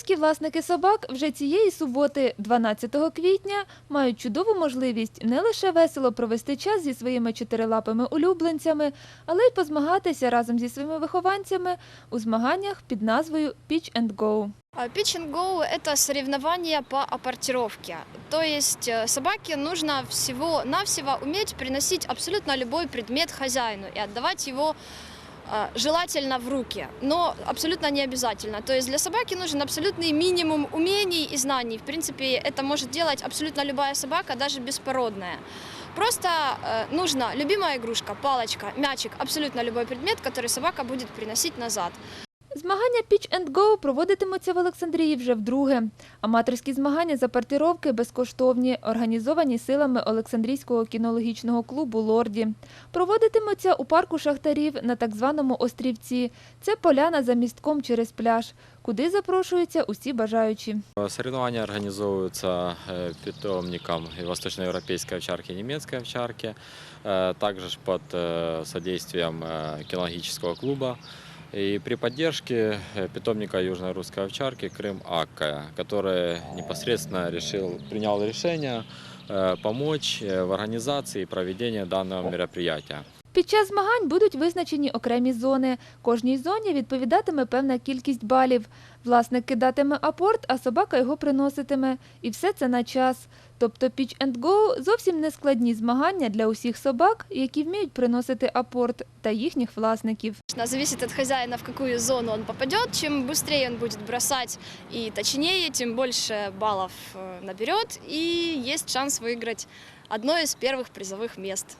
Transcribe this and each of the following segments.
Запорізькі власники собак вже цієї суботи, 12 квітня, мають чудову можливість не лише весело провести час зі своїми чотирилапими улюбленцями, але й позмагатися разом зі своїми вихованцями у змаганнях під назвою Pitch and Go. А, Pitch and go – это соревнования по апортировке. То есть э, собаке нужно всего-навсего уметь приносить абсолютно любой предмет хозяину и отдавать его э, Желательно в руки, но абсолютно не обязательно. То есть для собаки нужен абсолютный минимум умений и знаний. В принципе, это может делать абсолютно любая собака, даже беспородная. Просто э, нужна любимая игрушка, палочка, мячик, абсолютно любой предмет, который собака будет приносить назад. Змагання Pitch and Go проводитимуться в Олександрії вже вдруге. Аматорські змагання за партировки безкоштовні, організовані силами Олександрійського кінологічного клубу «Лорді». Проводитимуться у парку шахтарів на так званому острівці. Це поляна за містком через пляж, куди запрошуються усі бажаючі. Соревнования организовываются э, питомником и восточноевропейской овчарки и немецкой овчарки, э, также ж под э, содействием э, кинологического клуба и при поддержке э, питомника южно-русской овчарки Крым Акка, который непосредственно решил, принял решение э, помочь э, в организации и проведении данного мероприятия. Під час змагань будуть визначені окремі зони. Кожній зоні відповідатиме певна кількість балів. Власник кидатиме апорт, а собака його приноситиме. І все це на час. Тобто Pitch and Go – зовсім не складні змагання для усіх собак, які вміють приносити апорт, та їхніх власників. Конечно, Зависит от хозяина, в какую зону он попадет. Чем быстрее он будет бросать и точнее, тем больше баллов э, наберет. И есть шанс выиграть одно из первых призовых мест.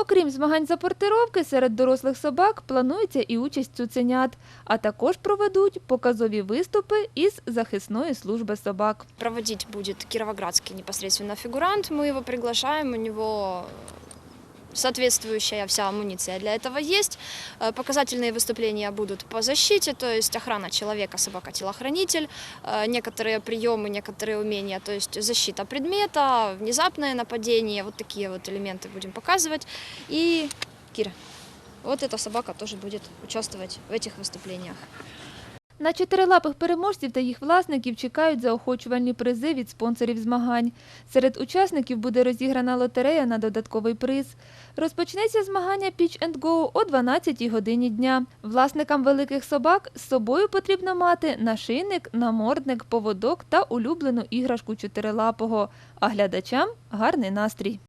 Окрім змагань за портировки, серед дорослих собак планується і участь цуценят, а також проведуть показові виступи із захисної служби собак. Проводити буде кіровоградський непосредственно фігурант. Ми його приглашаємо. у него соответствующая вся амуниция для этого есть. Э, Показательные выступления будут по защите, то есть охрана человека, собака-телохранитель, э, некоторые приемы, некоторые умения, то есть защита предмета, внезапное нападение, вот такие вот элементы будем показывать. И Кира, вот эта собака тоже будет участвовать в этих выступлениях. На чотирилапих переможців та їх власників чекають заохочувальні призи від спонсорів змагань. Серед учасників буде розіграна лотерея на додатковий приз. Розпочнеться змагання Pitch and Go о 12-й годині дня. Власникам великих собак з собою потрібно мати нашийник, намордник, поводок та улюблену іграшку чотирилапого, а глядачам гарний настрій.